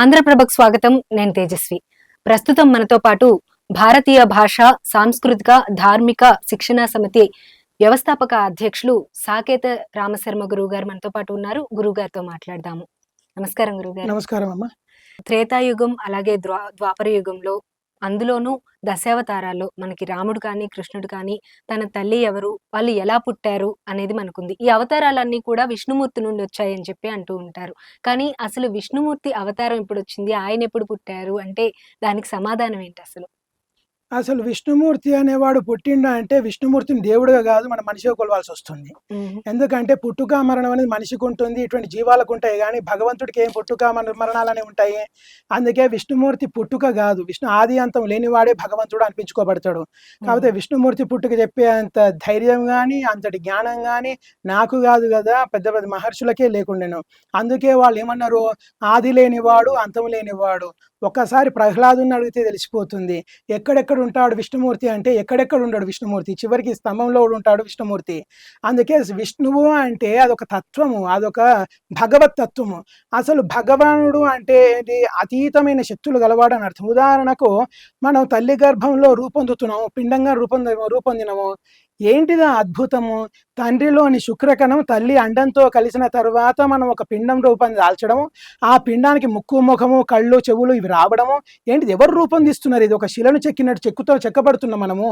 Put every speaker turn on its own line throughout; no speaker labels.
ఆంధ్రప్రభకు స్వాగతం. నేను తేజస్వి. ప్రస్తుతం మనతో పాటు భారతీయ భాష సాంస్కృతిక ధార్మిక శిక్షణా సమితి వ్యవస్థాపక అధ్యక్షులు సాకేత రామశర్మ గురువు గారు మనతో పాటు ఉన్నారు. గురువు గారితో మాట్లాడదాము. నమస్కారం గురువు గారు
నమస్కారం అమ్మా.
త్రేతాయుగం అలాగే ద్వా ద్వాపర యుగంలో అందులోనూ దశావతారాల్లో మనకి రాముడు కానీ కృష్ణుడు కానీ తన తల్లి ఎవరు వాళ్ళు ఎలా పుట్టారు అనేది మనకుంది. ఈ అవతారాలన్నీ కూడా విష్ణుమూర్తి నుండి వచ్చాయని చెప్పి అంటూ ఉంటారు. కానీ అసలు విష్ణుమూర్తి అవతారం ఇప్పుడు వచ్చింది ఆయన ఎప్పుడు పుట్టారు? అంటే దానికి సమాధానం ఏంటి అసలు?
అసలు విష్ణుమూర్తి అనేవాడు పుట్టిండా అంటే విష్ణుమూర్తిని దేవుడుగా కాదు మన మనిషిగా కొలవాల్సి వస్తుంది. ఎందుకంటే పుట్టుక మరణం అనేది మనిషికి ఉంటుంది ఇటువంటి జీవాలకు ఉంటాయి కానీ భగవంతుడికి ఏం పుట్టుక మర- మరణాలు అనేవి ఉంటాయి. అందుకే విష్ణుమూర్తి పుట్టుక కాదు విష్ణు ఆది అంతం లేనివాడే భగవంతుడు అనిపించుకోబడతాడు. కాకపోతే విష్ణుమూర్తి పుట్టుక చెప్పే అంత ధైర్యం కానీ అంతటి జ్ఞానం కానీ నాకు కాదు కదా పెద్ద పెద్ద మహర్షులకే లేకుండాను. అందుకే వాళ్ళు ఏమన్నారు ఆది లేనివాడు అంతం లేనివాడు. ఒక్కసారి ప్రహ్లాదుని అడిగితే తెలిసిపోతుంది ఎక్కడెక్కడ ఉంటాడు విష్ణుమూర్తి అంటే ఎక్కడెక్కడ ఉంటాడు విష్ణుమూర్తి? చివరికి స్తంభంలో ఉంటాడు విష్ణుమూర్తి. అందుకే విష్ణువు అంటే అదొక తత్వము అదొక భగవత్ తత్వము. అసలు భగవానుడు అంటే అతీతమైన శక్తులు గలవాడు అని అర్థం. ఉదాహరణకు మనం తల్లి గర్భంలో రూపొందుతున్నాము పిండంగా రూపొంద రూపొందినము. ఏంటిదా అద్భుతము? తండ్రిలోని శుక్రకణం తల్లి అండంతో కలిసిన తర్వాత మనం ఒక పిండం రూపం దాల్చడము ఆ పిండానికి ముక్కు ముఖము కళ్ళు చెవులు ఇవి రావడము. ఏంటిది? ఎవరు రూపొందిస్తున్నారు ఇది ఒక శిలను చెక్కినట్టు చెక్కుతో చెక్కబడుతున్నాం మనము.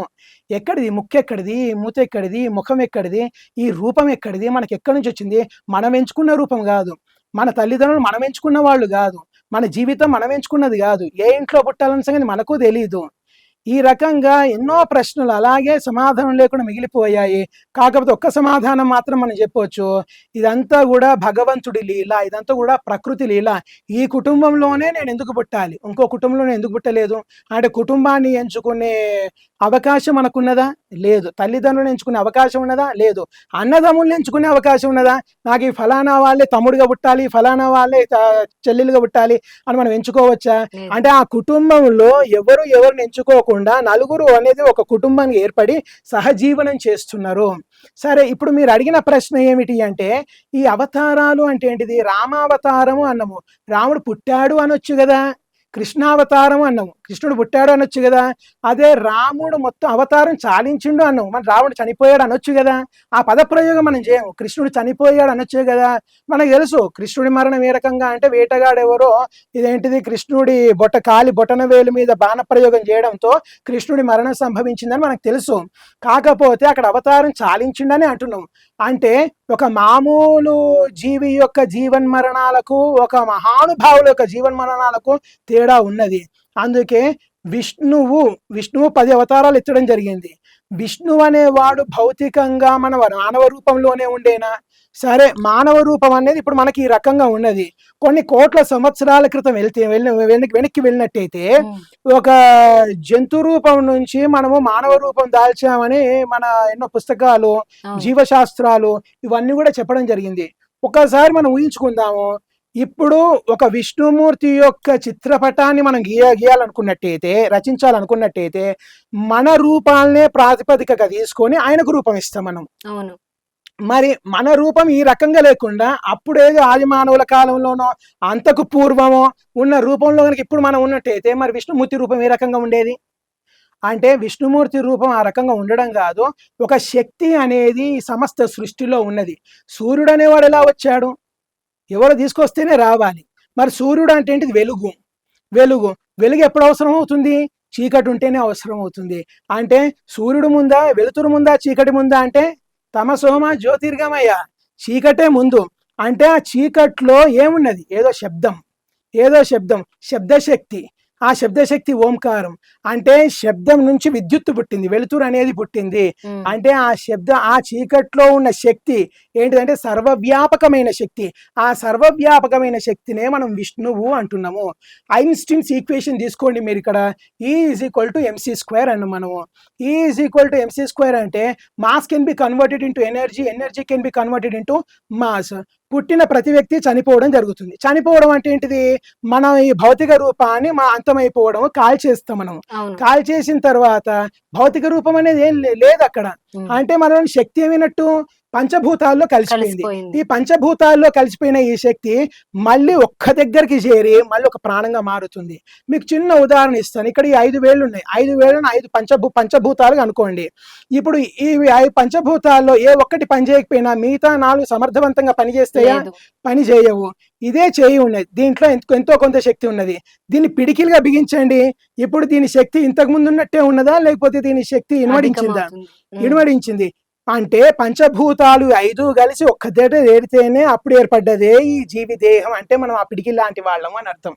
ఎక్కడిది? ముక్కు ఎక్కడిది మూత ఎక్కడిది ముఖం ఎక్కడిది? ఈ రూపం ఎక్కడిది? మనకి ఎక్కడి నుంచి వచ్చింది? మనం ఎంచుకున్న రూపం కాదు. మన తల్లిదండ్రులు మనం ఎంచుకున్న వాళ్ళు కాదు. మన జీవితం మనం ఎంచుకున్నది కాదు. ఏ ఇంట్లో పుట్టాలన్న సంగతి మనకు తెలియదు ఈ రకంగా ఎన్నో ప్రశ్నలు అలాగే సమాధానం లేకుండా మిగిలిపోయాయి. కాకపోతే ఒక్క సమాధానం మాత్రం మనం చెప్పవచ్చు ఇదంతా కూడా భగవంతుడి లీల ఇదంతా కూడా ప్రకృతి లీల. ఈ కుటుంబంలోనే నేను ఎందుకు పుట్టాలి? ఇంకో కుటుంబంలో ఎందుకు పుట్టలేదు? అంటే కుటుంబాన్ని ఎంచుకునే అవకాశం మనకున్నదా? లేదు. తల్లిదండ్రులను ఎంచుకునే అవకాశం ఉన్నదా? లేదు. అన్నదమ్ముల్ని ఎంచుకునే అవకాశం ఉన్నదా? నాకు ఈ ఫలానా వాళ్ళే తమ్ముడుగా పుట్టాలి ఫలానా వాళ్ళే చెల్లెలుగా పుట్టాలి అని మనం ఎంచుకోవచ్చా. అంటే ఆ కుటుంబంలో ఎవరు ఎవరిని ఎంచుకోకుండా నలుగురు అనేది ఒక కుటుంబానికి ఏర్పడి సహజీవనం చేస్తున్నారు. సరే ఇప్పుడు మీరు అడిగిన ప్రశ్న ఏమిటి అంటే ఈ అవతారాలు అంటే ఏంటిది? రామావతారము అన్నము. రాముడు పుట్టాడు అనొచ్చు కదా. కృష్ణావతారం అన్నాము. కృష్ణుడు పుట్టాడు అనొచ్చు కదా. అదే రాముడు మొత్తం అవతారం చాలించిండు అన్నావు మన రాముడు చనిపోయాడు అనొచ్చు కదా. ఆ పదప్రయోగం మనం చేయము కృష్ణుడు చనిపోయాడు అనొచ్చు కదా. మనకు తెలుసు కృష్ణుడి మరణం ఏ రకంగా అంటే వేటగాడు ఎవరో ఇదేంటిది కృష్ణుడి బొట్ట కాలి బొటన వేలు మీద బాణ ప్రయోగం చేయడంతో కృష్ణుడి మరణం సంభవించిందని మనకు తెలుసు. కాకపోతే అక్కడ అవతారం చాలించిండని అంటున్నాం. అంటే ఒక మామూలు జీవి యొక్క జీవన్మరణాలకు ఒక మహానుభావుల యొక్క జీవన్మరణాలకు తేడా ఉన్నది. అందుకే విష్ణువు విష్ణువు పది అవతారాలు ఎత్తడం జరిగింది. విష్ణువు అనేవాడు భౌతికంగా మన మానవ రూపంలోనే ఉండేనా? సరే మానవ రూపం అనేది ఇప్పుడు మనకి ఈ రకంగా ఉన్నది. కొన్ని కోట్ల సంవత్సరాల క్రితం వెళ్తే వెళ్ళి వెనక్కి వెనక్కి వెళ్ళినట్టయితే ఒక జంతు రూపం నుంచి మనము మానవ రూపం దాల్చామని మన ఎన్నో పుస్తకాలు. జీవశాస్త్రాలు ఇవన్నీ కూడా చెప్పడం జరిగింది. ఒకసారి మనం ఊహించుకుందాము. ఇప్పుడు ఒక విష్ణుమూర్తి యొక్క చిత్రపటాన్ని మనం గీయ గీయాలనుకున్నట్టయితే రచించాలనుకున్నట్టయితే మన రూపాలనే ప్రాతిపదికగా తీసుకొని ఆయనకు రూపం ఇస్తాం మనం.
అవును.
మరి మన రూపం ఈ రకంగా లేకుండా అప్పుడేదో ఆది మానవుల కాలంలోనో అంతకు పూర్వమో ఉన్న రూపంలో కనుక ఇప్పుడు మనం ఉన్నట్టయితే మరి విష్ణుమూర్తి రూపం ఏ రకంగా ఉండేది? అంటే విష్ణుమూర్తి రూపం ఆ రకంగా ఉండడం కాదు ఒక శక్తి అనేది సమస్త సృష్టిలో ఉన్నది. సూర్యుడు అనేవాడు ఎలా వచ్చాడు? ఎవరు తీసుకొస్తేనే రావాలి. మరి సూర్యుడు అంటే ఏంటిది? వెలుగు. వెలుగు. వెలుగు ఎప్పుడు అవసరం అవుతుంది? చీకటి ఉంటేనే అవసరం అవుతుంది. అంటే సూర్యుడు ముందా వెలుతురు ముందా చీకటి ముందా అంటే తమసోమ జ్యోతిర్గమయ్య చీకటే ముందు. అంటే ఆ చీకట్లో ఏమున్నది? ఏదో శబ్దం. ఏదో శబ్దం. శబ్దశక్తి. ఆ శబ్దశక్తి ఓంకారం. అంటే శబ్దం నుంచి విద్యుత్తు పుట్టింది వెలుతురు అనేది పుట్టింది. అంటే ఆ శబ్ద ఆ చీకట్లో ఉన్న శక్తి ఏంటిదంటే సర్వవ్యాపకమైన శక్తి. ఆ సర్వవ్యాపకమైన శక్తినే మనం విష్ణువు అంటున్నాము. ఐన్స్టీన్స్ ఈక్వేషన్ తీసుకోండి మీరు ఇక్కడ E is equal to MC square అన్న మనము. E is equal to MC square అంటే mass can be converted into energy energy can be converted into mass. పుట్టిన ప్రతి వ్యక్తి చనిపోవడం జరుగుతుంది. చనిపోవడం అంటే ఏంటిది? మనం ఈ భౌతిక రూపాన్ని మా అంతమైపోవడం కాల్ చేస్తాం మనం.
అవును.
కాల్ చేసిన తర్వాత భౌతిక రూపం అనేది ఏం లేదు అక్కడ. అంటే మనం శక్తి ఏమైనట్టు? పంచభూతాల్లో కలిసిపోయింది. ఈ పంచభూతాల్లో కలిసిపోయిన ఈ శక్తి మళ్ళీ ఒక్క దగ్గరికి చేరి మళ్ళీ ఒక ప్రాణంగా మారుతుంది. మీకు చిన్న ఉదాహరణ ఇస్తాను. ఇక్కడ ఈ ఐదు వేళ్ళు ఉన్నాయి. ఐదు వేళ్ళను ఐదు పంచభూ పంచభూతాలు అనుకోండి. ఇప్పుడు ఈ ఐదు పంచభూతాల్లో ఏ ఒక్కటి పని చేయకపోయినా మిగతా నాలుగు సమర్థవంతంగా పనిచేస్తాయా పని చేయవు. ఇదే చేయి ఉన్నది. దీంట్లో ఎంతో ఎంతో కొంత శక్తి ఉన్నది. దీన్ని పిడికిలుగా బిగించండి. ఇప్పుడు దీని శక్తి ఇంతకు ముందు ఉన్నట్టే ఉన్నదా? లేకపోతే దీని శక్తి ఇనుమడించిందా. ఇనుమడించింది అంటే పంచభూతాలు ఐదు కలిసి ఒక్క దేట ఏరితేనే అప్పుడు ఏర్పడ్డదే ఈ జీవి దేహం అంటే మనం ఆ పిడికి లాంటి వాళ్ళం అని అర్థం.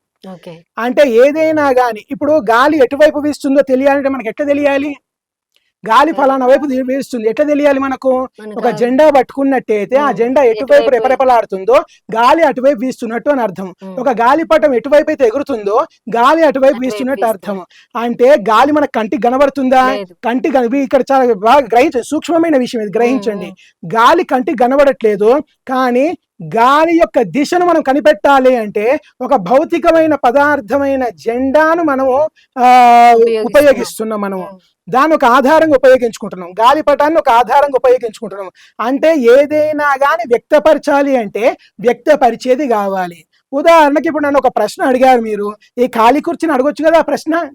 అంటే ఏదైనా గాని ఇప్పుడు గాలి ఎటువైపు వీస్తుందో తెలియాలంటే మనకి ఎట్లా తెలియాలి? గాలి ఫలానా వైపు వీస్తుంది ఎట్లా తెలియాలి మనకు? ఒక జెండా పట్టుకున్నట్టయితే ఆ జెండా ఎటువైపు రెపరెపలాడుతుందో గాలి అటువైపు వీస్తున్నట్టు అని అర్థం. ఒక గాలిపటం ఎటువైపు అయితే ఎగురుతుందో గాలి అటువైపు వీస్తున్నట్టు అర్థం. అంటే గాలి మన కంటికి కనబడుతుందా. కంటి ఇక్కడ చాలా బాగా గ్రహించండి సూక్ష్మమైన విషయం ఇది. గ్రహించండి. గాలి కంటికి కనబడట్లేదు కానీ గాలి యొక్క దిశను మనం కనిపెట్టాలి అంటే ఒక భౌతికమైన పదార్థమైన జెండాను మనము ఆ
ఉపయోగిస్తున్నాం.
మనము. దాన్ని ఒక ఆధారంగా ఉపయోగించుకుంటున్నాం. గాలిపటాన్ని ఒక ఆధారంగా ఉపయోగించుకుంటున్నాం. అంటే ఏదైనా కానీ వ్యక్తపరచాలి అంటే వ్యక్తపరిచేది కావాలి. ఉదాహరణకి ఇప్పుడు నన్ను ఒక ప్రశ్న అడిగారు మీరు. ఈ ఖాళీ కుర్చీని అడగొచ్చు కదా ఆ ప్రశ్న?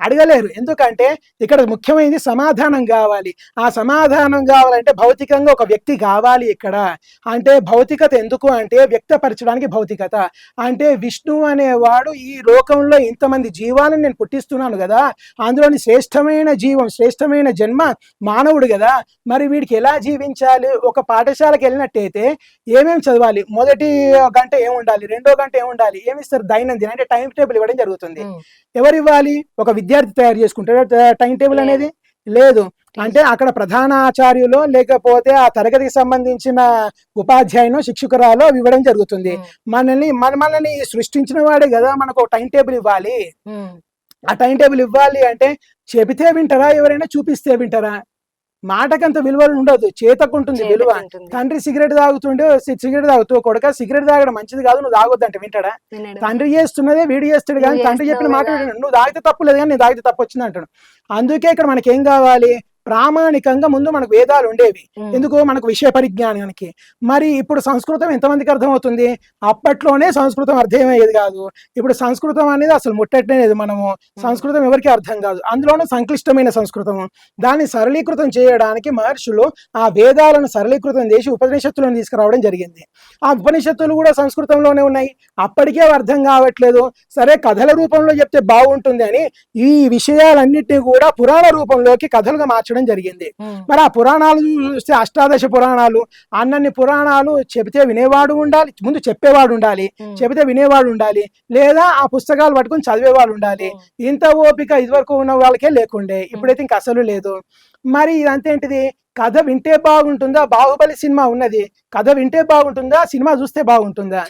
అడగలేరు. ఎందుకంటే ఇక్కడ ముఖ్యమైనది సమాధానం కావాలి. ఆ సమాధానం కావాలంటే భౌతికంగా ఒక వ్యక్తి కావాలి ఇక్కడ. అంటే భౌతికత ఎందుకు అంటే వ్యక్తపరచడానికి భౌతికత. అంటే విష్ణువు అనేవాడు ఈ లోకంలో ఇంతమంది జీవాలను నేను పుట్టిస్తున్నాను కదా. అందులోని శ్రేష్టమైన జీవం శ్రేష్టమైన జన్మ మానవుడు కదా. మరి వీడికి ఎలా జీవించాలి? ఒక పాఠశాలకు వెళ్ళినట్టయితే ఏమేమి చదవాలి? మొదటి గంట ఏమి ఉండాలి రెండో గంట ఏమి ఉండాలి ఏమి ఇస్తారు దైనందిన అంటే టైం టేబుల్ ఇవ్వడం జరుగుతుంది. ఎవరు ఇవ్వాలి ఒక విద్యార్థి తయారు చేసుకుంటాడు. టైం టేబుల్ అనేది లేదు. అంటే అక్కడ ప్రధాన ఆచార్యులు లేకపోతే ఆ తరగతికి సంబంధించిన ఉపాధ్యాయునో శిక్షకురాలో ఇవ్వడం జరుగుతుంది. మనల్ని మన మనల్ని సృష్టించిన వాడే కదా మనకు ఒక టైం టేబుల్ ఇవ్వాలి. ఆ టైం టేబుల్ ఇవ్వాలి అంటే చెబితే వింటారా? ఎవరైనా చూపిస్తే వింటారా? మాటకంత విలువ ఉండదు చేతకుంటుంది విలువ. తండ్రి సిగరెట్ తాగుతుండే సిగరెట్ తాగుతూ కొడుక సిగరెట్ తాగడం మంచిది కాదు నువ్వు తాగొద్దంటే వింటాడా
వినడం.
తండ్రి చేస్తున్నదే వీడు చేస్తాడు కానీ తండ్రి చెప్పిన మాట. నువ్వు తాగితే తప్పు లేదు కానీ నేను తాగితే తప్పు వచ్చింది అంటాడు అందుకే ఇక్కడ మనకి ఏం కావాలి ప్రామాణికంగా ముందు మనకు వేదాలు ఉండేవి. ఎందుకు? మనకు విషయ పరిజ్ఞానానికి. మరి ఇప్పుడు సంస్కృతం ఎంతమందికి అర్థమవుతుంది? అప్పట్లోనే సంస్కృతం అర్థమయ్యేది కాదు. ఇప్పుడు సంస్కృతం అనేది అసలు ముట్టట్లేదు మనము. సంస్కృతం ఎవరికి అర్థం కాదు. అందులోనూ సంక్లిష్టమైన సంస్కృతం దాన్ని సరళీకృతం చేయడానికి మహర్షులు ఆ వేదాలను సరళీకృతం చేసి ఉపనిషత్తులను తీసుకురావడం జరిగింది. ఆ ఉపనిషత్తులు కూడా సంస్కృతంలోనే ఉన్నాయి. అప్పటికే అర్థం కావట్లేదు. సరే కథల రూపంలో చెప్తే బాగుంటుంది అని ఈ విషయాలన్నింటినీ కూడా పురాణ రూపంలోకి కథలుగా మార్చడం జరిగింది.
ఉమ్.
మరి ఆ పురాణాలు చూస్తే అష్టాదశ పురాణాలు అన్నన్ని పురాణాలు చెబితే వినేవాడు ఉండాలి ముందు చెప్పేవాడు ఉండాలి. చెబితే వినేవాడు ఉండాలి లేదా ఆ పుస్తకాలు పట్టుకొని చదివేవాడు ఉండాలి. ఇంత ఓపిక ఇదివరకు ఉన్న వాళ్ళకే లేకుండే ఇప్పుడైతే ఇంక అసలు లేదు. మరి ఇదంతా ఏంటిది? కథ వింటే బాగుంటుందా? బాహుబలి సినిమా ఉన్నది. కథ వింటే బాగుంటుందా? సినిమా చూస్తే బాగుంటుందా?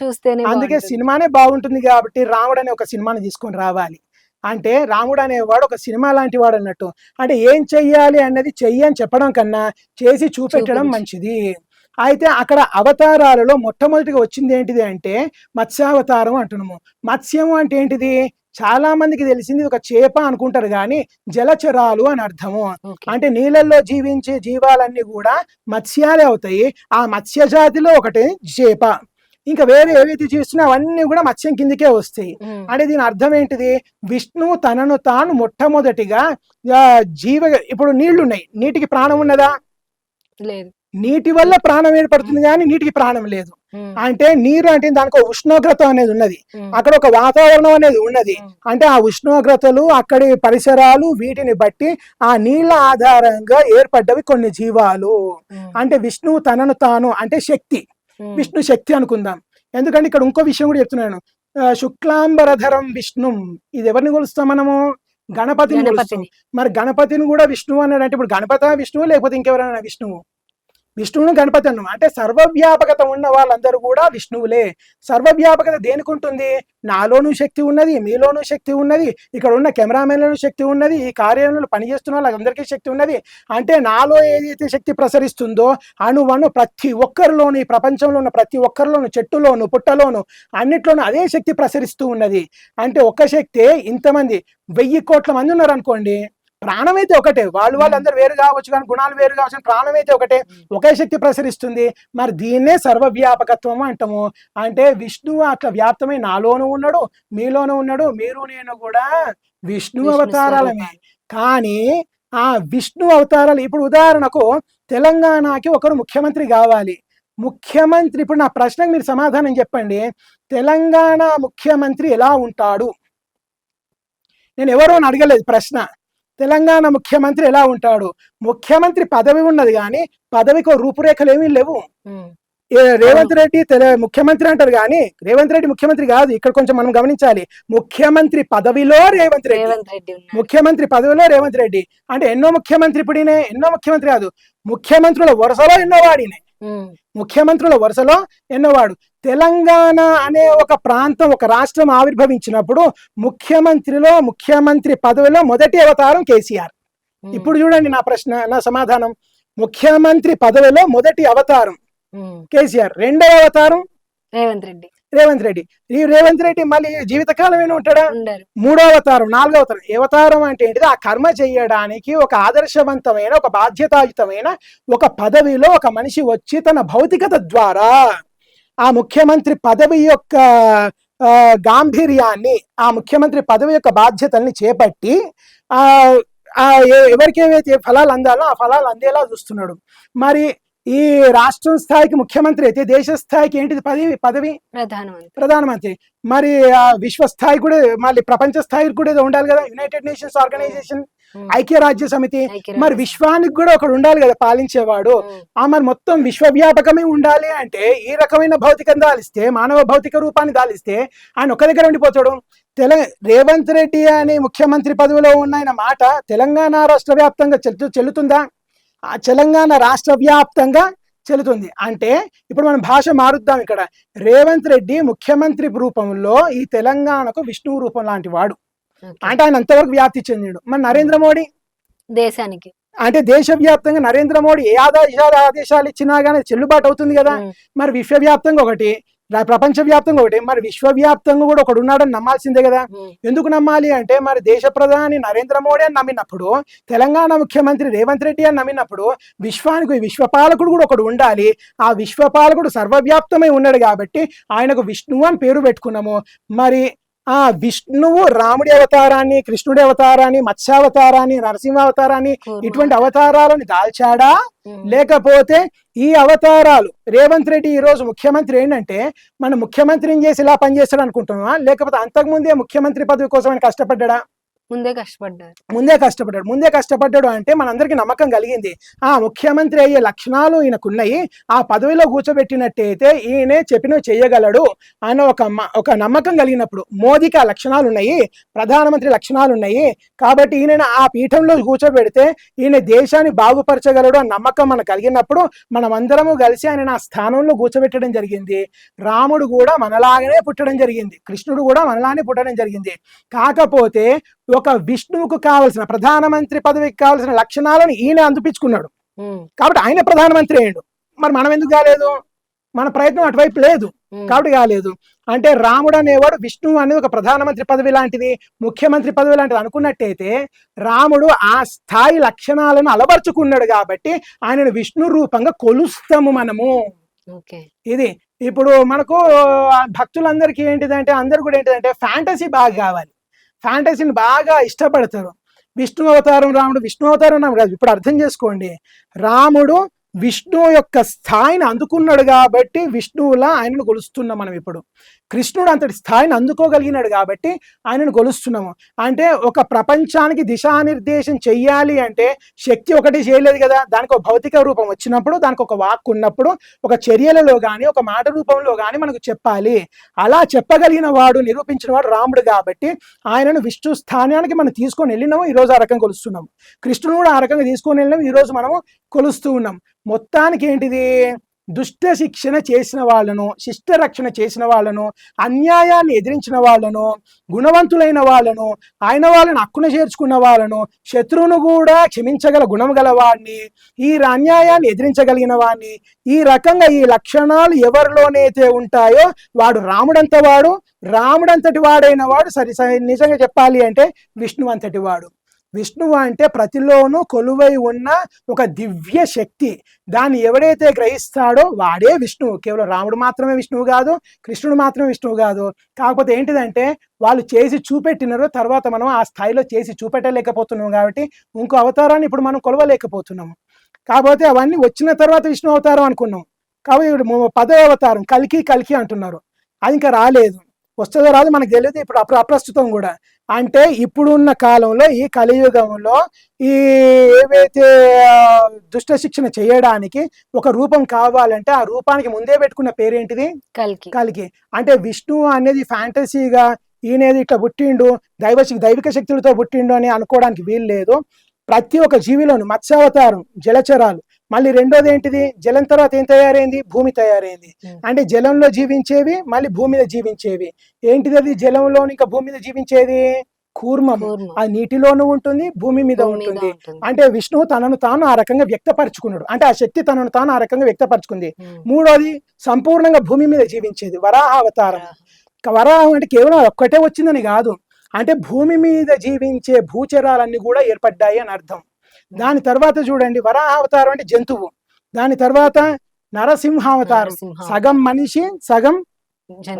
అందుకే. సినిమానే బాగుంటుంది కాబట్టి రాముడు అనే ఒక సినిమాని తీసుకొని రావాలి. అంటే రాముడు అనేవాడు ఒక సినిమా లాంటి వాడు అన్నట్టు. అంటే ఏం చెయ్యాలి అన్నది చెయ్యి అని చెప్పడం కన్నా చేసి చూపెట్టడం. మంచిది. అయితే అక్కడ అవతారాలలో మొట్టమొదటిగా వచ్చింది ఏంటిది అంటే మత్స్యావతారం అంటున్నాము. మత్స్యము అంటే ఏంటిది? చాలా మందికి తెలిసింది ఒక చేప అనుకుంటారు కానీ జలచరాలు అని అర్థము. అంటే నీళ్ళల్లో జీవించే జీవాలన్నీ కూడా మత్స్యాలే అవుతాయి. ఆ మత్స్య జాతిలో ఒకటి చేప. ఇంకా వేరే ఏవైతే చూస్తున్నా అవన్నీ కూడా మత్స్యం కిందకే వస్తాయి. అంటే దీని అర్థం ఏంటిది విష్ణువు తనను తాను మొట్టమొదటిగా జీవ ఇప్పుడు నీళ్ళు ఉన్నాయి నీటికి ప్రాణం ఉన్నదా
లేదు
నీటి వల్ల ప్రాణం ఏర్పడుతుంది కానీ నీటికి ప్రాణం లేదు. అంటే నీరు అంటే దానికి ఉష్ణోగ్రత అనేది ఉన్నది. అక్కడ ఒక వాతావరణం అనేది ఉన్నది. అంటే ఆ ఉష్ణోగ్రతలు అక్కడి పరిసరాలు వీటిని బట్టి ఆ నీళ్ళ ఆధారంగా ఏర్పడ్డవి కొన్ని జీవాలు. అంటే విష్ణువు తనను తాను అంటే శక్తి. విష్ణు శక్తి అనుకుందాం. ఎందుకంటే ఇక్కడ ఇంకో విషయం కూడా చెప్తున్నాను శుక్లాంబరధరం విష్ణు. ఇది ఎవరిని కొలుస్తాం మనము? గణపతిని కొలుస్తాం. మరి గణపతిని కూడా విష్ణువు అన్నాడు అంటే ఇప్పుడు గణపత విష్ణువు లేకపోతే ఇంకెవరైనా విష్ణువు? విష్ణువును గణపతి అన్నం. అంటే సర్వవ్యాపకత ఉన్న వాళ్ళందరూ కూడా విష్ణువులే. సర్వవ్యాపకత దేనికి ఉంటుంది? నాలోనూ శక్తి ఉన్నది మీలోనూ శక్తి ఉన్నది ఇక్కడ ఉన్న కెమెరామెన్లను శక్తి ఉన్నది ఈ కార్యాలయంలో పనిచేస్తున్న వాళ్ళందరికీ శక్తి ఉన్నది. అంటే నాలో ఏదైతే శక్తి ప్రసరిస్తుందో అణువణు ప్రతి ఒక్కరిలోను ఈ ప్రపంచంలో ఉన్న ప్రతి ఒక్కరిలోను చెట్టులోను పుట్టలోను అన్నిట్లోనూ అదే శక్తి ప్రసరిస్తూ ఉన్నది. అంటే ఒక్క శక్తే ఇంతమంది వెయ్యి కోట్ల మంది ఉన్నారు అనుకోండి ప్రాణం అయితే ఒకటే. వాళ్ళు వాళ్ళందరూ వేరు కావచ్చు కానీ గుణాలు వేరు కావచ్చు కానీ ప్రాణం అయితే ఒకటే ఒకే శక్తి ప్రసరిస్తుంది. మరి దీన్నే సర్వవ్యాపకత్వం అంటాము. అంటే విష్ణువు అట్లా వ్యాప్తమై నాలోనూ ఉన్నాడు మీలోనూ ఉన్నాడు మీరు నేను కూడా విష్ణు అవతారాలమే. కానీ ఆ విష్ణు అవతారాలు ఇప్పుడు ఉదాహరణకు తెలంగాణకి ఒకరు ముఖ్యమంత్రి కావాలి. ముఖ్యమంత్రి ఇప్పుడు నా ప్రశ్నకు మీరు సమాధానం చెప్పండి. తెలంగాణ ముఖ్యమంత్రి ఎలా ఉంటాడు? నేను ఎవరో అని అడగలేదు ప్రశ్న. తెలంగాణ ముఖ్యమంత్రి ఎలా ఉంటాడు? ముఖ్యమంత్రి పదవి ఉన్నది కానీ పదవికి రూపురేఖలు ఏమీ లేవు. రేవంత్ రెడ్డి తెల ముఖ్యమంత్రి అంటారు కానీ రేవంత్ రెడ్డి ముఖ్యమంత్రి కాదు. ఇక్కడ కొంచెం మనం గమనించాలి. ముఖ్యమంత్రి పదవిలో రేవంత్ రెడ్డి. ముఖ్యమంత్రి పదవిలో రేవంత్ రెడ్డి. అంటే ఎన్నో ముఖ్యమంత్రి ఇప్పుడునే ఎన్నో ముఖ్యమంత్రి కాదు. ముఖ్యమంత్రుల వరుసలో ఎన్నో వాడినే. ముఖ్యమంత్రుల వరుసలో ఎన్నోవాడు? తెలంగాణ అనే ఒక ప్రాంతం ఒక రాష్ట్రం ఆవిర్భవించినప్పుడు ముఖ్యమంత్రిలో ముఖ్యమంత్రి పదవిలో మొదటి అవతారం కేసీఆర్. ఇప్పుడు చూడండి నా ప్రశ్న నా సమాధానం. ముఖ్యమంత్రి పదవిలో మొదటి అవతారం కేసీఆర్. రెండవ అవతారం?
రేవంత్ రెడ్డి.
రేవంత్ రెడ్డి. ఈ రేవంత్ రెడ్డి మళ్ళీ జీవితకాలం ఏమి ఉంటాడా మూడో అవతారం నాలుగో అవతారం. అవతారం అంటే ఏంటిది? ఆ కర్మ చేయడానికి ఒక ఆదర్శవంతమైన ఒక బాధ్యతాయుతమైన ఒక పదవిలో ఒక మనిషి వచ్చి తన భౌతికత ద్వారా ఆ ముఖ్యమంత్రి పదవి యొక్క గాంభీర్యాన్ని ఆ ముఖ్యమంత్రి పదవి యొక్క బాధ్యతల్ని చేపట్టి ఆ ఆ ఎ- ఎవరికి ఏవైతే ఫలాలు అందాలో ఆ ఫలాలు అందేలా చూస్తున్నాడు. మరి ఈ రాష్ట్రం స్థాయికి ముఖ్యమంత్రి అయితే దేశ స్థాయికి ఏంటిది? పదవి పదవి?
ప్రధానమంత్రి.
ప్రధానమంత్రి. మరి ఆ విశ్వ స్థాయి కూడా మళ్ళీ ప్రపంచ స్థాయి కూడా ఏదో ఉండాలి కదా? యునైటెడ్ నేషన్స్ ఆర్గనైజేషన్ ఐక్యరాజ్య సమితి. మరి. విశ్వానికి కూడా ఒకడు ఉండాలి కదా పాలించేవాడు.
ఉమ్,
ఆ మరి మొత్తం విశ్వవ్యాపకమే ఉండాలి అంటే ఈ రకమైన భౌతికం దాలిస్తే మానవ భౌతిక రూపాన్ని దాలిస్తే ఆయన ఒక దగ్గర ఉండిపోతాడు. తెల రేవంత్ రెడ్డి అనే ముఖ్యమంత్రి పదవిలో ఉన్న ఆయన మాట తెలంగాణ రాష్ట్ర వ్యాప్తంగా చెల్లు చెల్లుతుందా? ఆ తెలంగాణ రాష్ట్ర వ్యాప్తంగా చెల్లుతుంది. అంటే ఇప్పుడు మనం భాష మారుద్దాం ఇక్కడ. రేవంత్ రెడ్డి ముఖ్యమంత్రి రూపంలో ఈ తెలంగాణకు విష్ణువు రూపం లాంటి వాడు. అంటే ఆయన అంతవరకు వ్యాప్తి చెందిండు. మరి నరేంద్ర మోడీ?
దేశానికి.
అంటే దేశవ్యాప్తంగా నరేంద్ర మోడీ ఏ ఆదేశాలు ఆదేశాలు ఇచ్చినా కానీ చెల్లుబాటు అవుతుంది కదా. మరి విశ్వవ్యాప్తంగా ఒకటి ప్రపంచవ్యాప్తంగా ఒకటి మరి విశ్వవ్యాప్తంగా కూడా ఒకడు ఉన్నాడని నమ్మాల్సిందే కదా. ఎందుకు నమ్మాలి అంటే మరి దేశ ప్రధాని నరేంద్ర మోడీ అని నమ్మినప్పుడు తెలంగాణ ముఖ్యమంత్రి రేవంత్ రెడ్డి అని నమ్మినప్పుడు విశ్వానికి విశ్వపాలకుడు కూడా ఒకడు ఉండాలి. ఆ విశ్వపాలకుడు సర్వవ్యాప్తమై ఉన్నాడు కాబట్టి ఆయనకు విష్ణువు అని పేరు పెట్టుకున్నాము. మరి ఆ విష్ణువు రాముడి అవతారాన్ని కృష్ణుడి అవతారాన్ని మత్స్యావతారాన్ని నరసింహ అవతారాన్ని
కూర్మ.
ఇటువంటి అవతారాలను దాల్చాడా? లేకపోతే ఈ అవతారాలు రేవంత్ రెడ్డి ఈ రోజు ముఖ్యమంత్రి ఏంటంటే మన ముఖ్యమంత్రిని చేసి ఇలా పనిచేస్తాడు అనుకుంటున్నా లేకపోతే అంతకుముందే ముఖ్యమంత్రి పదవి కోసం ఆయన కష్టపడ్డా
ముందే కష్టపడ్డారు.
ముందే కష్టపడ్డాడు. ముందే కష్టపడ్డాడు అంటే మనందరికి నమ్మకం కలిగింది. ఆ ముఖ్యమంత్రి అయ్యే లక్షణాలు ఈయనకున్నాయి. ఆ పదవిలో కూర్చోబెట్టినట్టయితే ఈయనే చెప్పినవి చేయగలడు అని ఒక మ- ఒక నమ్మకం కలిగినప్పుడు మోదీకి ఆ లక్షణాలు ఉన్నాయి ప్రధానమంత్రి లక్షణాలు ఉన్నాయి కాబట్టి ఈయన ఆ పీఠంలో కూర్చోబెడితే ఈయన దేశాన్ని బాగుపరచగలడు అని నమ్మకం మనకు కలిగినప్పుడు మనం అందరము కలిసి ఆయన ఆ స్థానంలో కూర్చోబెట్టడం జరిగింది. రాముడు కూడా మనలాగానే పుట్టడం జరిగింది. కృష్ణుడు కూడా మనలానే పుట్టడం జరిగింది. కాకపోతే ఒక విష్ణువుకు కావలసిన ప్రధానమంత్రి పదవికి కావలసిన లక్షణాలను ఈయన అందిపించుకున్నాడు. కాబట్టి ఆయన ప్రధానమంత్రి అయ్యాడు. మరి మనం ఎందుకు కాలేదు? మన ప్రయత్నం అటువైపు లేదు. కాబట్టి కాలేదు. అంటే రాముడు అనేవాడు విష్ణువు అనేది ఒక ప్రధానమంత్రి పదవి లాంటిది ముఖ్యమంత్రి పదవి లాంటిది అనుకున్నట్టయితే రాముడు ఆ స్థాయి లక్షణాలను అలవర్చుకున్నాడు కాబట్టి ఆయనను విష్ణు రూపంగా కొలుస్తాము మనము. ఇది ఇప్పుడు మనకు భక్తులందరికీ ఏంటిదంటే అందరు కూడా ఏంటిదంటే ఫ్యాంటసీ బాగా కావాలి. ఫ్యాంటసీని బాగా ఇష్టపడతారు. విష్ణు అవతారం రాముడు విష్ణు అవతారం రాముడు కాదు. ఇప్పుడు అర్థం చేసుకోండి. రాముడు విష్ణు యొక్క స్థాయిని అందుకున్నాడు కాబట్టి విష్ణువులా ఆయనను కొలుస్తున్నాం మనం ఇప్పుడు. కృష్ణుడు అంతటి స్థాయిని అందుకోగలిగినాడు కాబట్టి ఆయనను కొలుస్తున్నాము అంటే ఒక ప్రపంచానికి దిశానిర్దేశం చెయ్యాలి అంటే శక్తి ఒకటి చేయలేదు కదా. దానికి ఒక భౌతిక రూపం వచ్చినప్పుడు దానికి ఒక వాక్ ఉన్నప్పుడు ఒక చర్యలలో కానీ ఒక మాట రూపంలో కానీ మనకు చెప్పాలి. అలా చెప్పగలిగిన వాడు నిరూపించిన వాడు రాముడు కాబట్టి ఆయనను విష్ణు స్థానానికి మనం తీసుకొని వెళ్ళినాము ఈ రోజు ఆ రకంగా కొలుస్తున్నాము కృష్ణుడు కూడా ఆ రకంగా తీసుకొని వెళ్ళినాం ఈరోజు మనము కొలుస్తూ ఉన్నాం. మొత్తానికి ఏంటిది దుష్ట శిక్షణ చేసిన వాళ్ళను శిష్ట రక్షణ చేసిన వాళ్ళను అన్యాయాన్ని ఎదిరించిన వాళ్ళను గుణవంతులైన వాళ్ళను ఆయన వాళ్ళని హక్కున చేర్చుకున్న వాళ్ళను శత్రువును కూడా క్షమించగల గుణం గల వాడిని ఈ అన్యాయాన్ని ఎదిరించగలిగిన వాడిని ఈ రకంగా ఈ లక్షణాలు ఎవరిలోనైతే ఉంటాయో వాడు రాముడంత వాడు రాముడంతటి వాడైన వాడు సరి సరి నిజంగా చెప్పాలి అంటే విష్ణు అంతటి వాడు. విష్ణువు అంటే ప్రతిలోనూ కొలువై ఉన్న ఒక దివ్య శక్తి. దాన్ని ఎవడైతే గ్రహిస్తాడో వాడే విష్ణువు. కేవలం రాముడు మాత్రమే విష్ణువు కాదు కృష్ణుడు మాత్రమే విష్ణువు కాదు. కాకపోతే ఏంటిదంటే వాళ్ళు చేసి చూపెట్టినారు తర్వాత మనం ఆ స్థాయిలో చేసి చూపెట్టలేకపోతున్నాం కాబట్టి ఇంకో అవతారాన్ని ఇప్పుడు మనం కొలవలేకపోతున్నాము. కాకపోతే అవన్నీ వచ్చిన తర్వాత విష్ణు అవతారం అనుకున్నాం. కాబట్టి ఇప్పుడు పదో అవతారం కలికి కలికి అంటున్నారు. అది ఇంకా రాలేదు. వస్తుందో రాదు మనకు తెలియదు. ఇప్పుడు అప్ర అప్రస్తుతం కూడా. అంటే ఇప్పుడున్న కాలంలో ఈ కలియుగంలో ఈ ఏవైతే దుష్ట శిక్షణ చేయడానికి ఒక రూపం కావాలంటే ఆ రూపానికి ముందే పెట్టుకున్న పేరేంటిది?
కలికి.
కలికి. అంటే విష్ణువు అనేది ఫ్యాంటసీగా ఈయనేది ఇట్లా పుట్టిండు దైవ దైవిక శక్తులతో పుట్టిండు అని అనుకోవడానికి వీలు లేదు ప్రతి ఒక్క జీవిలోను మత్స్యావతారం జలచరాలు మళ్ళీ రెండోది ఏంటిది? జలం తర్వాత ఏం తయారైంది? భూమి తయారైంది. అంటే జలంలో జీవించేవి మళ్ళీ భూమి మీద జీవించేవి. ఏంటిది అది? జలంలో ఇంకా భూమి మీద జీవించేది?
కూర్మ.
అది నీటిలోనూ ఉంటుంది భూమి మీద ఉంటుంది. అంటే విష్ణువు తనను తాను ఆ రకంగా వ్యక్తపరుచుకున్నాడు. అంటే ఆ శక్తి తనను తాను ఆ రకంగా వ్యక్తపరుచుకుంది. మూడోది సంపూర్ణంగా భూమి మీద జీవించేది. వరాహ అవతారం. వరాహం అంటే కేవలం ఒక్కటే వచ్చిందని కాదు. అంటే భూమి మీద జీవించే భూచరాలన్నీ కూడా ఏర్పడ్డాయి అని అర్థం. దాని తర్వాత చూడండి వరాహ అవతారం అంటే జంతువు. దాని తర్వాత నరసింహావతారం.
నరసింహ.
సగం మనిషి సగం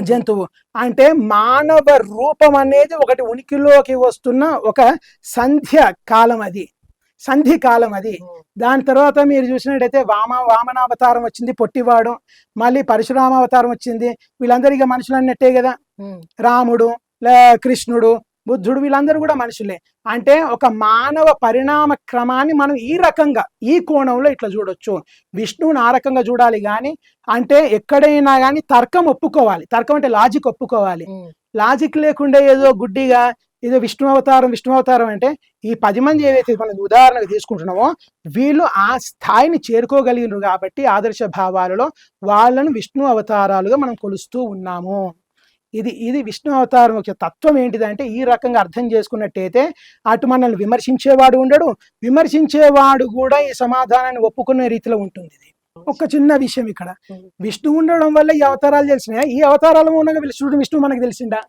జంతువు.
అంటే మానవ రూపం అనేది ఒకటి ఉనికిలోకి వస్తున్న ఒక సంధ్య కాలం అది. సంధి కాలం అది. దాని తర్వాత మీరు చూసినట్టయితే వామ వామనావతారం వచ్చింది పొట్టివాడు. మళ్ళీ పరశురామ అవతారం వచ్చింది. వీళ్ళందరికీ మనుషులు అన్నట్టే కదా. రాముడు లే కృష్ణుడు బుద్ధుడు వీళ్ళందరూ కూడా మనుషులే. అంటే ఒక మానవ పరిణామ క్రమాన్ని మనం ఈ రకంగా ఈ కోణంలో ఇట్లా చూడొచ్చు. విష్ణువుని ఆ రకంగా చూడాలి కానీ అంటే ఎక్కడైనా కానీ తర్కం ఒప్పుకోవాలి. తర్కం అంటే లాజిక్ ఒప్పుకోవాలి. లాజిక్ లేకుండా ఏదో గుడ్డిగా ఏదో విష్ణు అవతారం విష్ణు అవతారం అంటే ఈ పది మంది ఏవైతే మనం ఉదాహరణకు తీసుకుంటున్నామో వీళ్ళు ఆ స్థాయిని చేరుకోగలిగినారు కాబట్టి ఆదర్శ భావాలలో వాళ్ళను విష్ణు అవతారాలుగా మనం కొలుస్తూ ఉన్నాము. ఇది ఇది విష్ణు అవతారం యొక్క తత్వం ఏంటిదంటే ఈ రకంగా అర్థం చేసుకున్నట్టయితే అటు మనల్ని విమర్శించేవాడు ఉండడు. విమర్శించేవాడు కూడా ఈ సమాధానాన్ని ఒప్పుకునే రీతిలో ఉంటుంది ఇది. ఒక చిన్న విషయం ఇక్కడ. విష్ణు ఉండడం వల్ల ఈ అవతారాలు తెలిసినాయి? ఈ అవతారాల మూలంగా విష్ణుడు విష్ణు మనకు తెలిసిందా?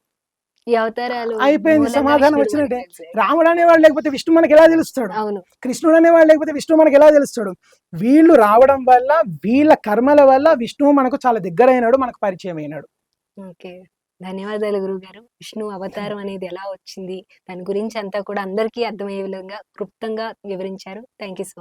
ఈ అవతారాలు
అయిపోయింది, సమాధానం వచ్చినట్టే. రాముడు అనేవాడు లేకపోతే విష్ణు మనకి ఎలా తెలుస్తాడు? కృష్ణుడు అనేవాడు లేకపోతే విష్ణు మనకి ఎలా తెలుస్తాడు? వీళ్ళు రావడం వల్ల వీళ్ళ కర్మల వల్ల విష్ణువు మనకు చాలా దగ్గరైనాడు మనకు పరిచయం అయినాడు
ధన్యవాదాలు గురువు గారు విష్ణు అవతారం అనేది ఎలా వచ్చింది? దాని గురించి అంతా కూడా అందరికీ అర్థమయ్యే విధంగా క్లుప్తంగా వివరించారు. Thank you so